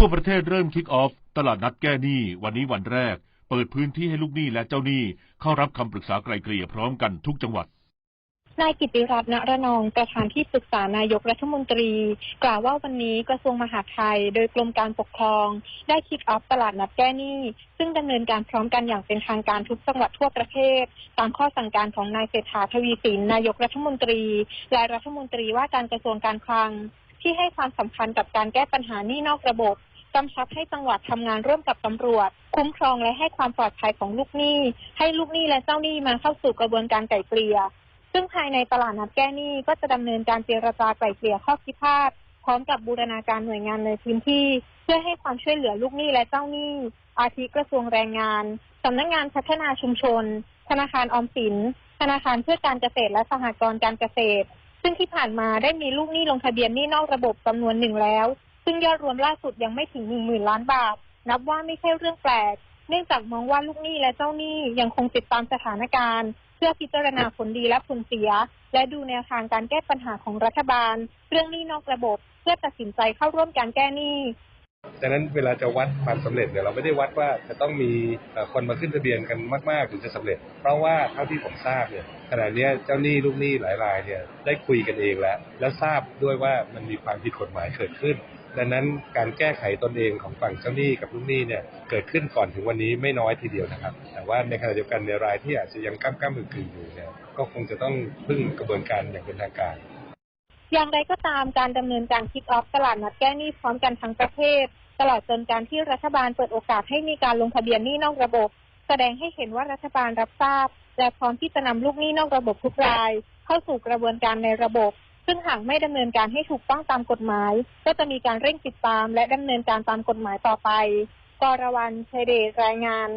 ทั่วประเทศเริ่มคิกออฟตลาดนัดแก้หนี้วันนี้วันแรก เปิดพื้นที่ให้ลูกหนี้และเจ้าหนี้เข้ารับคำปรึกษาไกลเกลี่ยพร้อมกันทุกจังหวัดนายกิติรัตน์ณระนองประธานที่ปรึกษานายกรัฐมนตรี กล่าวว่าวันนี้กระทรวงมหาดไทย โดยกรมการปกครอง ได้คิกออฟตลาดนัดแก้หนี้ ซึ่งดำเนินการพร้อมกันอย่างเป็นทางการทุกจังหวัดทั่วประเทศ ตามข้อสั่งการของนายเศรษฐาทวีสินนายกรัฐมนตรี และรัฐมนตรีว่าการกระทรวงการคลัง ที่ให้ความสำคัญกับการแก้ปัญหานี้นอกระบบ กำชับให้จังหวัดทำงานร่วมกับตำรวจ คุ้มครองและให้ความปลอดภัยของลูกหนี้ ให้ลูกหนี้และเจ้าหนี้มาเข้าสู่กระบวนการไกล่เกลี่ย ซึ่งภายในตลาดนัดแก้หนี้ก็จะดำเนินการเจรจาไกล่เกลี่ยข้อพิพาทพร้อมกับบูรณาการหน่วยงานในพื้นที่ เพื่อให้ความช่วยเหลือลูกหนี้และเจ้าหนี้ อาทิกระทรวงแรงงานสำนักงานพัฒนาชุมชน ธนาคารออมสิน ธนาคารเพื่อการเกษตรและสหกรณ์การเกษตร ซึ่งที่ผ่านมาได้มีลูกหนี้ลงทะเบียนหนี้นอกระบบจำนวนหนึ่งแล้ว ซึ่งยอดรวมล่าสุดยังไม่ถึงหนึ่งหมื่นล้านบาท นับว่าไม่ใช่เรื่องแปลก เนื่องจากมองว่าลูกหนี้และเจ้าหนี้ยังคงติดตามสถานการณ์ เพื่อพิจารณาผลดีและผลเสีย และดูแนวทางการแก้ปัญหาของรัฐบาล เรื่องหนี้นอกระบบ เพื่อตัดสินใจเข้าร่วมการแก้หนี้ดังนั้นเวลาจะวัดความสำเร็จเนี่ยเราไม่ได้วัดว่าจะต้องมีคนมาขึ้นทะเบียนกันมากๆถึงจะสำเร็จ เพราะว่าเท่าที่ผมทราบเนี่ยขณะนี้เจ้าหนี้ลูกหนี้หลายรายเนี่ยได้คุยกันเองแล้ว แล้วทราบด้วยว่ามันมีความผิดกฎหมายเกิดขึ้น ดังนั้นการแก้ไขตนเองของฝั่งเจ้าหนี้กับลูกหนี้เนี่ยเกิดขึ้นก่อนถึงวันนี้ไม่น้อยทีเดียวนะครับ แต่ว่าในขณะเดียวกันในรายที่อาจจะยังก้ามก้ามกึ่งอยู่เนี่ยก็คงจะต้องพึ่งกระบวนการอย่างเป็นทางการ อย่างไรก็ตามการดำเนินการคิกออฟตลาดนัดแก้หนี้พร้อมกันทั้งประเทศ ตลอดจนการที่รัฐบาลเปิดโอกาสให้มีการลงทะเบียนหนี้นอกระบบ แสดงให้เห็นว่ารัฐบาลรับทราบ และพร้อมที่จะนำลูกหนี้นอกระบบทุกราย เข้าสู่กระบวนการในระบบ ซึ่งหากไม่ดำเนินการให้ถูกต้องตามกฎหมาย ก็จะมีการเร่งติดตามและดำเนินการตามกฎหมายต่อไปกรวรรณชัยเดชรายงาน